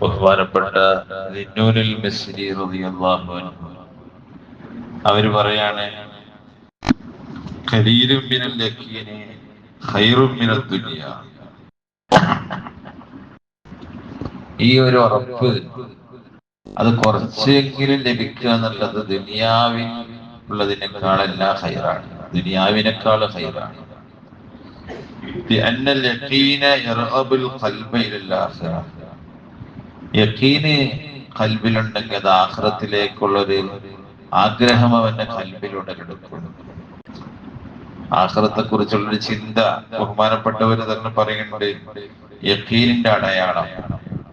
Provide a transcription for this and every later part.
ബഹുമാനപ്പെട്ട റളിയല്ലാഹു അൻഹു. അവർ പറയാണ് മിനൽ ഈ ഒരു ഉറപ്പ് അത് കുറച്ചെങ്കിലും ലഭിക്കുക എന്നുള്ളത് ദുനിയാവിൽ ഉള്ളതിനേക്കാളെല്ലാം ഹൈറാണ് ദുനിയാവിനേക്കാൾ ഹൈറാണ് لأن اليقين يرغب القلب إلى الآخرة യക്കീന് കൽബിലുണ്ടെങ്കിൽ അത് ആഹ്റത്തിലേക്കുള്ളൊരു ആഗ്രഹം അവന്റെ കൽബിൽ ഉടലെടുക്കും ആഹ്റത്തെ കുറിച്ചുള്ളൊരു ചിന്ത ബഹുമാനപ്പെട്ടവര് തന്നെ പറയുന്നുണ്ട് യക്കീനിന്റെ അടയാളം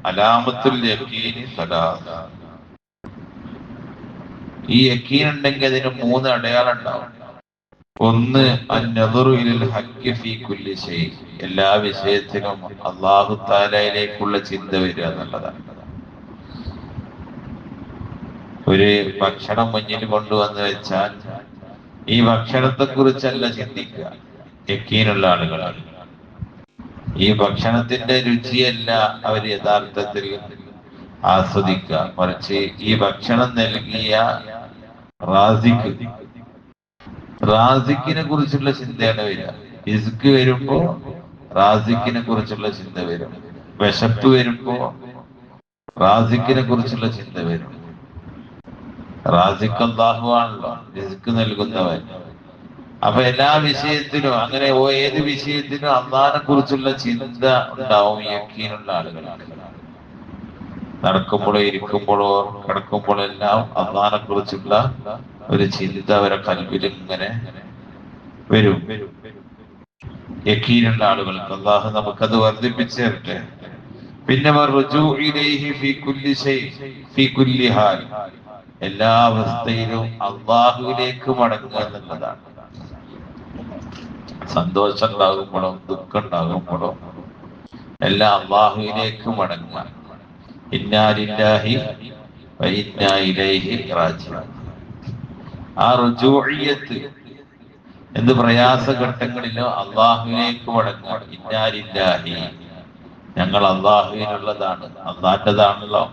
അലാമത്തുൽ യക്കീനി സലാസ ഈ യക്കീൻ ഉണ്ടെങ്കിൽ അതിന് മൂന്ന് അടയാളം ഉണ്ടാവും ഒന്ന് എല്ലാ വിഷയത്തിലും അള്ളാഹു താലയിലേക്കുള്ള ചിന്ത വരിക എന്നുള്ളതാണ്. ഒരു ഭക്ഷണം മുന്നിൽ കൊണ്ടുവന്ന് വെച്ചാൽ ഈ ഭക്ഷണത്തെ കുറിച്ചല്ല ചിന്തിക്കുക. യക്കീനുള്ള ആളുകളാണ്. ഈ ഭക്ഷണത്തിന്റെ രുചിയല്ല അവർ യഥാർത്ഥത്തിൽ ആസ്വദിക്കുക. മറിച്ച് ഈ ഭക്ഷണം നൽകിയ റാസിക്ക് റാസിക്കിനെ കുറിച്ചുള്ള ചിന്തയാണ് വരിക. ഇസ്ക് വരുമ്പോ റാസിക്കിനെ കുറിച്ചുള്ള ചിന്ത വരും. വിശപ്പ് വരുമ്പോ റാസിക്കിനെ കുറിച്ചുള്ള ചിന്ത വരും. റാസിഖ് അള്ളാഹു ആണല്ലോ റിസ്ക് നൽകുന്നവൻ. അപ്പൊ എല്ലാ വിഷയത്തിലും അങ്ങനെ ഓ ഏത് വിഷയത്തിലും അള്ളാഹിനെ കുറിച്ചുള്ള ചിന്ത ഉണ്ടാവും യക്കീനുള്ള ആളുകളാണ്. നടക്കുമ്പോഴോ ഇരിക്കുമ്പോഴോ കിടക്കുമ്പോഴോ എല്ലാം അള്ളാഹിനെ കുറിച്ചുള്ള ഒരു ചിന്ത അവരെ കൽവിൽ ഇങ്ങനെ വരും. യക്കീനുള്ള ആളുകൾക്ക് അള്ളാഹു നമുക്കത് വർദ്ധിപ്പിച്ചു തരട്ടെ. പിന്നെ എല്ലാ അവസ്ഥയിലും അള്ളാഹുവിലേക്ക് മടങ്ങുക എന്നുള്ളതാണ്. സന്തോഷം ഉണ്ടാകുമ്പോഴും ദുഃഖം ഉണ്ടാകുമ്പോഴും എല്ലാം അള്ളാഹുവിലേക്ക് മടങ്ങുക. ഇന്നാലില്ലാഹി ഇന്നായിലേഹി റാജിഊൻ. ആ റുജൂഇയത്ത് എന്ത് പ്രയാസഘട്ടങ്ങളിലോ അള്ളാഹുവിലേക്ക് മടങ്ങുക. ഇന്നാലില്ലാഹി. ഞങ്ങൾ അള്ളാഹുവിനുള്ളതാണ്. അള്ളാറ്റതാണല്ലോ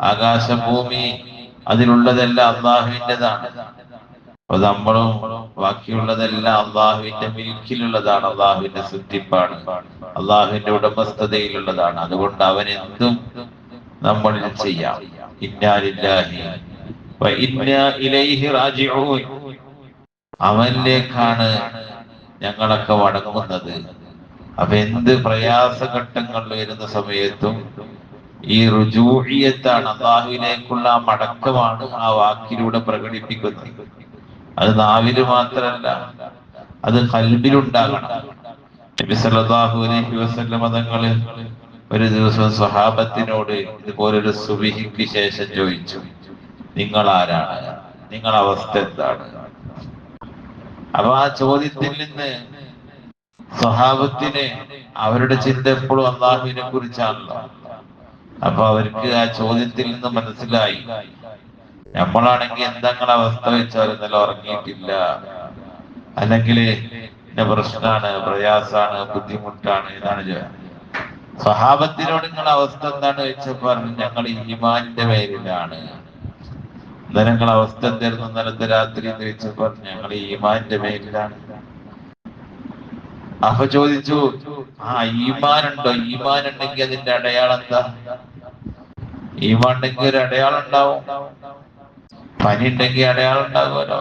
ആകാശം ഭൂമി അതിലുള്ളതെല്ലാം അള്ളാഹുവിന്റെതാണ്. അപ്പൊ നമ്മളും ബാക്കിയുള്ളതെല്ലാം അള്ളാഹുവിന്റെ മിൽക്കിലുള്ളതാണ്. അള്ളാഹുവിന്റെ സൃഷ്ടിപ്പാണ് അള്ളാഹുവിന്റെ ഉടമസ്ഥതയിലുള്ളതാണ്. അതുകൊണ്ട് അവൻ എന്തും നമ്മളിൽ ചെയ്യാം. അവനിലേക്കാണ് ഞങ്ങളൊക്കെ വടങ്ങുന്നത് അപ്പൊ എന്ത് പ്രയാസഘട്ടങ്ങൾ വരുന്ന സമയത്തും ഈ റുജൂഹിയത്താണ് അള്ളാഹുവിലേക്കുള്ള മടക്കമാണ് ആ വാക്കിലൂടെ പ്രകടിപ്പിക്കുന്നത്. അത് നാവിൽ മാത്രല്ല അത് കൽബിലുണ്ടാകണം. നബി സല്ലല്ലാഹു അലൈഹി വസല്ലം മതങ്ങൾ ഒരു ദിവസം സ്വഹാബത്തിനോട് ഇതുപോലൊരു സുബിഹിക്ക് ശേഷം ചോദിച്ചു നിങ്ങൾ ആരാണ് നിങ്ങൾ അവസ്ഥ എന്താണ്? അപ്പൊ ആ ചോദ്യത്തിൽ നിന്ന് സ്വഹാബത്തിന് അവരുടെ ചിന്ത എപ്പോഴും അള്ളാഹുവിനെ കുറിച്ചാണല്ലോ. അപ്പൊ അവർക്ക് ആ ചോദ്യത്തിൽ നിന്ന് മനസ്സിലായി നമ്മളാണെങ്കിൽ എന്തെങ്കിലും അവസ്ഥ വെച്ചാലും നില ഉറങ്ങിയിട്ടില്ല. അല്ലെങ്കിൽ എന്റെ പ്രശ്നമാണ് പ്രയാസാണ് ബുദ്ധിമുട്ടാണ് ഇതാണ് സ്വഭാവത്തിനോട് നിങ്ങളുടെ അവസ്ഥ എന്താണ് വെച്ചപ്പോ പറഞ്ഞു ഞങ്ങൾ ഈമാന്റെ പേരിലാണ്. നിങ്ങൾ അവസ്ഥ എന്തായിരുന്നു ഇന്നലത്തെ രാത്രി എന്ന് പറഞ്ഞു ഞങ്ങൾ ഈമാന്റെ പേരിലാണ്. അപ്പൊ ചോദിച്ചു ആ ഈമാനുണ്ടോ? ഈമാൻ ഉണ്ടെങ്കിൽ അതിന്റെ അടയാളം എന്താ? ഈമാൻ ഉണ്ടെങ്കിൽ ഒരു അടയാളം ഉണ്ടാവും. പനി ഉണ്ടെങ്കിൽ അടയാളം ഉണ്ടാകുമല്ലോ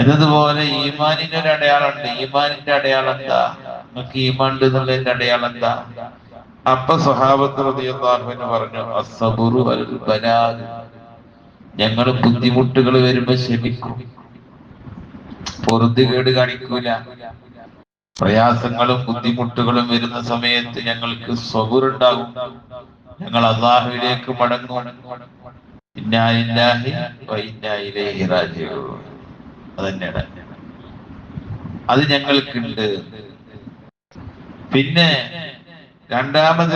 എന്നതുപോലെ ഈമാനിന് ഒരു അടയാളം ഉണ്ട് ഈമാനിന്റെ അടയാളം എന്താ? നമുക്ക് ഈമാണ്ട് എന്നുള്ളതിന്റെ അടയാളം എന്താ അപ്പൊ റളിയല്ലാഹുവിന് പറഞ്ഞു അസബുറു ഞങ്ങൾ ബുദ്ധിമുട്ടുകൾ വരുമ്പോ ക്ഷമിക്കും. പൊറുതുകേട് കാണിക്കൂല. പ്രയാസങ്ങളും ബുദ്ധിമുട്ടുകളും വരുന്ന സമയത്ത് ഞങ്ങൾക്ക് സ്വബുറുണ്ടാകും ഞങ്ങൾ അള്ളാഹുവിലേക്ക് മടങ്ങും. അതന്നെയാണ്. അത് ഞങ്ങൾക്കുണ്ട്. പിന്നെ രണ്ടാമത്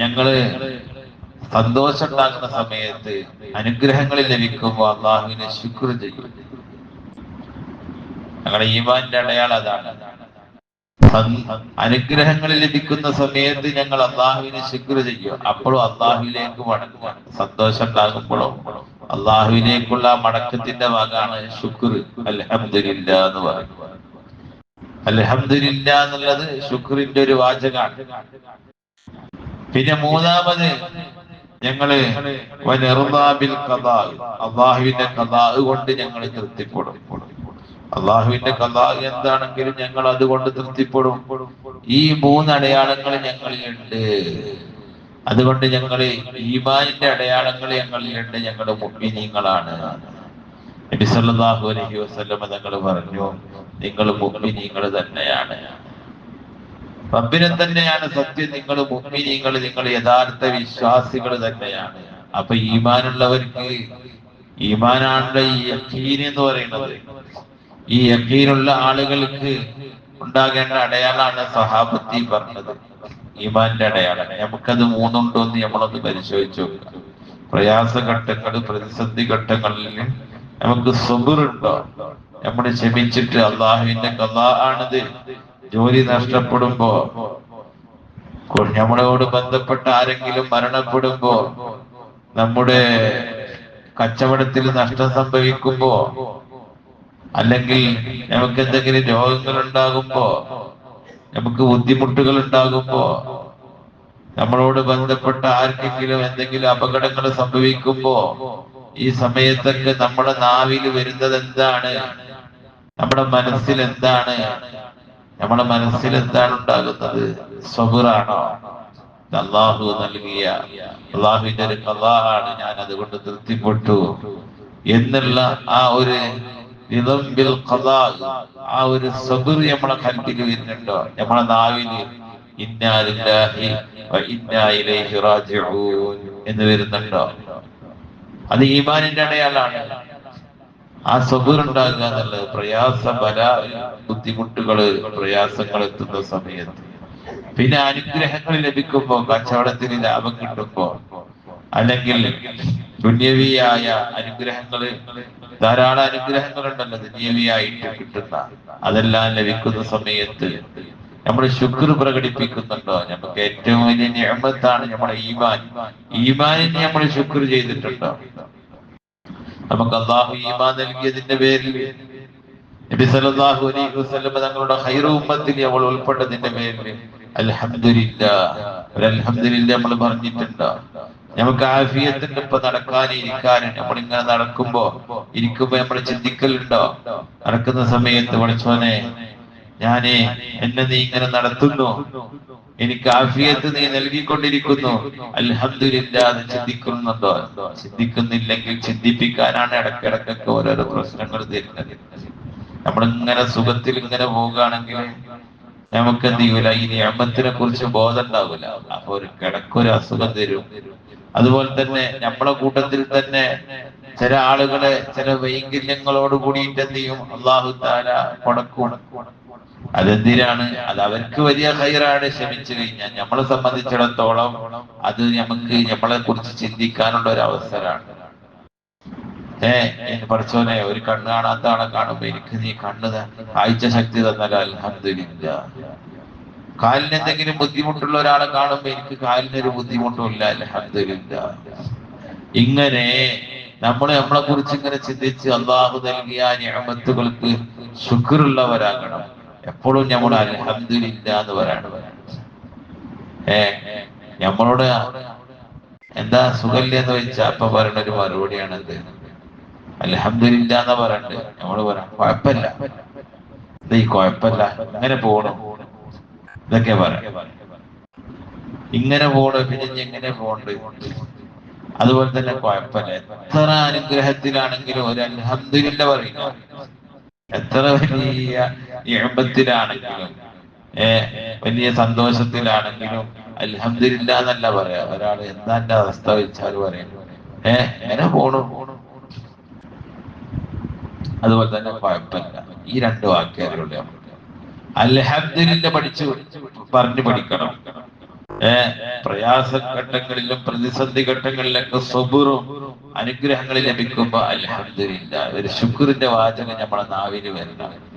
ഞങ്ങൾ സന്തോഷം ഉണ്ടാകുന്ന സമയത്ത് അനുഗ്രഹങ്ങൾ ലഭിക്കുമ്പോൾ അള്ളാഹുവിനെ ശുക്ർ ചെയ്യും. ഞങ്ങളുടെ ഈമാന്റെ അടയാളം അതാണ്. അനുഗ്രഹങ്ങൾ ലഭിക്കുന്ന സമയത്ത് ഞങ്ങൾ അള്ളാഹുവിനെ ശുക്ർ ചെയ്യും. അപ്പോഴും അള്ളാഹുവിലേക്ക് മടക്കുക സന്തോഷം ഉണ്ടാകുമ്പോഴോ അള്ളാഹുവിലേക്കുള്ള ആ മടക്കത്തിന്റെ ഭാഗമാണ് ശുക്ർ അബ്ദുലില്ല എന്ന് പറയുന്നത്. അൽഹംദുലില്ല എന്നുള്ളത് ശുക്രിന്റെ ഒരു വാചകാണ് പിന്നെ മൂന്നാമത് ഞങ്ങൾ അള്ളാഹുവിന്റെ കഥാ കൊണ്ട് ഞങ്ങൾ തൃപ്തിപ്പെടും. അള്ളാഹുവിന്റെ കഥാ എന്താണെങ്കിലും ഞങ്ങൾ അതുകൊണ്ട് തൃപ്തിപ്പെടും. ഈ മൂന്ന് അടയാളങ്ങൾ ഞങ്ങളിലുണ്ട്. അതുകൊണ്ട് ഞങ്ങൾ ഈമാനിന്റെ അടയാളങ്ങൾ ഞങ്ങളിലുണ്ട്. ഞങ്ങളുടെ മുഗ്മിനീങ്ങളാണ് നബി സല്ലല്ലാഹു അലൈഹി വസല്ലം തങ്ങൾ പറഞ്ഞു നിങ്ങൾ മുഗ്മിനീങ്ങൾ തന്നെയാണ്. റബ്ബിനെ തന്നെയാണ് സത്യം. നിങ്ങൾ മുഗ്മിനീങ്ങൾ നിങ്ങൾ യഥാർത്ഥ വിശ്വാസികൾ തന്നെയാണ്. അപ്പൊ ഈമാനുള്ളവർക്ക് ഈമാനാണുള്ള ഈ യക്കീൻ എന്ന് പറയുന്നത്. ഈ യക്കീനുള്ള ആളുകൾക്ക് ഉണ്ടാകേണ്ട അടയാളാണ് സഹാബത്തി പറഞ്ഞത്. ഈമാന്റെ അടയാളം. നമുക്കത് മൂന്നുണ്ടോ എന്ന് നമ്മളൊന്ന് പരിശോധിച്ചു നോക്കുക പ്രയാസഘട്ടങ്ങൾ പ്രതിസന്ധി ഘട്ടങ്ങളിൽ നമുക്ക് സുബുറുണ്ടോ? നമ്മൾ ക്ഷമിച്ചിട്ട് അള്ളാഹുവിന്റെ കഥ ആണത്. ജോലി നഷ്ടപ്പെടുമ്പോ നമ്മളോട് ബന്ധപ്പെട്ട ആരെങ്കിലും മരണപ്പെടുമ്പോ നമ്മുടെ കച്ചവടത്തിൽ നഷ്ടം സംഭവിക്കുമ്പോ അല്ലെങ്കിൽ നമുക്ക് എന്തെങ്കിലും രോഗങ്ങൾ ഉണ്ടാകുമ്പോ നമുക്ക് ബുദ്ധിമുട്ടുകൾ ഉണ്ടാകുമ്പോ നമ്മളോട് ബന്ധപ്പെട്ട ആർക്കെങ്കിലും എന്തെങ്കിലും അപകടങ്ങൾ സംഭവിക്കുമ്പോ ഈ സമയത്തൊക്കെ നമ്മുടെ നാവിൽ വരുന്നത് എന്താണ് നമ്മുടെ മനസ്സിൽ എന്താണ് നമ്മുടെ മനസ്സിൽ എന്താണ് ഉണ്ടാകുന്നത്? സ്വബുറാണോ അള്ളാഹു നൽകിയ അള്ളാഹുവിന്റെ ഒരു കഥാണ് ഞാൻ അതുകൊണ്ട് തൃപ്തിപ്പെട്ടു. എന്നുള്ള ആ ഒരു ആ ഒരു സബുർ നമ്മളെ കൽപ്പിൽ വരുന്നുണ്ടോ? നമ്മളെ നാവിൽ ഇന്നാലില്ലാഹി ഇന്നായി ഇന്നാ റാജിഊൻ എന്ന് വരുന്നുണ്ടോ? അത് ഈമാനിന്റെ അടയാളാണ്. ആ സബുർ ഉണ്ടാകുക എന്നുള്ളത് പ്രയാസ ബല ബുദ്ധിമുട്ടുകൾ പ്രയാസങ്ങൾ എത്തുന്ന സമയത്ത്. പിന്നെ അനുഗ്രഹങ്ങൾ ലഭിക്കുമ്പോ കച്ചവടത്തിന് ലാഭം കിട്ടുമ്പോ അല്ലെങ്കിൽ ദുന്യവിയായ അനുഗ്രഹങ്ങൾ ധാരാളം അനുഗ്രഹങ്ങൾ ഉണ്ടല്ലോ ദുന്യവിയായിട്ട് കിട്ടുന്ന അതെല്ലാം ലഭിക്കുന്ന സമയത്ത് നമ്മൾ ശുക്ർ പ്രകടിപ്പിക്കുന്നുണ്ടോ? നമുക്ക് ഏറ്റവും വലിയ ഞമ്മത്താണ് നമ്മുടെ ഈമാൻ. ഈമാനിന് നമ്മൾ ശുക്ർ ചെയ്തിട്ടുണ്ടോ? നമുക്ക് അള്ളാഹു ഈമാൻ നൽകിയതിന്റെ പേരിൽ നബി സല്ലല്ലാഹു അലൈഹി വസല്ലം തങ്ങളുടെ ഖൈറു ഉമ്മത്തിൽ അവൾ ഉൾപ്പെട്ടതിന്റെ പേരിൽ അൽഹംദുലില്ലാ ഒരു അൽഹംദുലില്ലാ നമ്മൾ പറഞ്ഞിട്ടുണ്ട്? നമുക്ക് ആഫിയത്തിന്റെ ഇപ്പൊ നടക്കാനും ഇരിക്കാനും നമ്മൾ ഇങ്ങനെ നടക്കുമ്പോ ഇരിക്കുമ്പോ നമ്മൾ ചിന്തിക്കലുണ്ടോ? നടക്കുന്ന സമയത്ത് പഠിച്ചോനെ ഞാൻ എന്നെ നീ ഇങ്ങനെ നടത്തുന്നു. എനിക്ക് ആഫിയത്ത് നീ നൽകിക്കൊണ്ടിരിക്കുന്നു. അല്ലാതെ ചിന്തിക്കുന്നുണ്ടോ? ചിന്തിക്കുന്നില്ലെങ്കിൽ ചിന്തിപ്പിക്കാനാണ് ഇടക്കിടക്കൊക്കെ ഓരോരോ പ്രശ്നങ്ങൾ തരുന്നത്. നമ്മളിങ്ങനെ സുഖത്തിൽ ഇങ്ങനെ പോവുകയാണെങ്കിൽ നമുക്ക് എന്ത് ചെയ്യൂല? ഈ നിയമത്തിനെ കുറിച്ച് ബോധം ഉണ്ടാവില്ല അപ്പൊ ഒരു കിടക്കൊരു അസുഖം തരും. അതുപോലെ തന്നെ നമ്മളെ കൂട്ടത്തിൽ തന്നെ ചില ആളുകളെ ചില വൈകല്യങ്ങളോട് കൂടിയിട്ട് എന്ത് ചെയ്യും? അള്ളാഹു താല കൊടക്കും അതെന്തിനാണ്? അത് അവർക്ക് വലിയ ഹൈറാണ് ക്ഷമിച്ചു കഴിഞ്ഞാൽ നമ്മളെ സംബന്ധിച്ചിടത്തോളം അത് നമുക്ക് നമ്മളെ കുറിച്ച് ചിന്തിക്കാനുള്ള ഒരു അവസരമാണ്. ഏ പഠിച്ചോനെ ഒരു കണ്ണ് കാണാത്ത ആളെ കാണുമ്പോ എനിക്ക് നീ കണ്ണ് കാഴ്ച ശക്തി തന്നാൽ അലഹമില്ല കാലിന് എന്തെങ്കിലും ബുദ്ധിമുട്ടുള്ള ഒരാളെ കാണുമ്പോ എനിക്ക് കാലിന് ഒരു ബുദ്ധിമുട്ടും ഇല്ല അൽഹംദുലില്ല. ഇങ്ങനെ നമ്മൾ നമ്മളെ കുറിച്ച് ഇങ്ങനെ ചിന്തിച്ച് അള്ളാഹു നൽകിയ ഞാമത്തുകൾക്ക് ശുക്റുള്ളവരാകണം എപ്പോഴും നമ്മൾ അൽഹംദുലില്ല എന്ന് പറയണം. ഏ നമ്മളോട് എന്താ സുഖമില്ല എന്ന് വെച്ചാ അപ്പൊ പറയുന്ന ഒരു മറുപടിയാണ് എന്ത്? അലഹമില്ല എന്ന് പറയണ്ട് നമ്മൾ പറയാം കുഴപ്പമില്ല ഇത് ഈ കുഴപ്പമില്ല ഇങ്ങനെ പോകണം ഇതൊക്കെ പറയാം ഇങ്ങനെ പോണു പിന്നെ എങ്ങനെ പോണ്ട്? അതുപോലെ തന്നെ കുഴപ്പമില്ല എത്ര അനുഗ്രഹത്തിലാണെങ്കിലും ഒരു അലഹമില്ല പറയുന്നു എത്ര വലിയ എഴുമ്പത്തിലാണെങ്കിലും ഏർ വലിയ സന്തോഷത്തിലാണെങ്കിലും അലഹമില്ല എന്നല്ല പറയാ. ഒരാൾ എന്താ എന്റെ അവസ്ഥ വെച്ചാൽ പറയും. ഏ എങ്ങനെ പോണു? അതുപോലെ തന്നെ കുഴപ്പമില്ല. ഈ രണ്ട് വാക്യങ്ങളുടെ അലഹബ്ദിന്റെ പഠിച്ചു പറഞ്ഞു പഠിക്കണം. പ്രയാസ ഘട്ടങ്ങളിലും പ്രതിസന്ധി ഘട്ടങ്ങളിലൊക്കെ സ്വബുറും അനുഗ്രഹങ്ങൾ ലഭിക്കുമ്പോ അലഹബ്ദില്ല ഒരു ശുക്രിന്റെ വാചകം നമ്മളെ നാവിന് വരണം.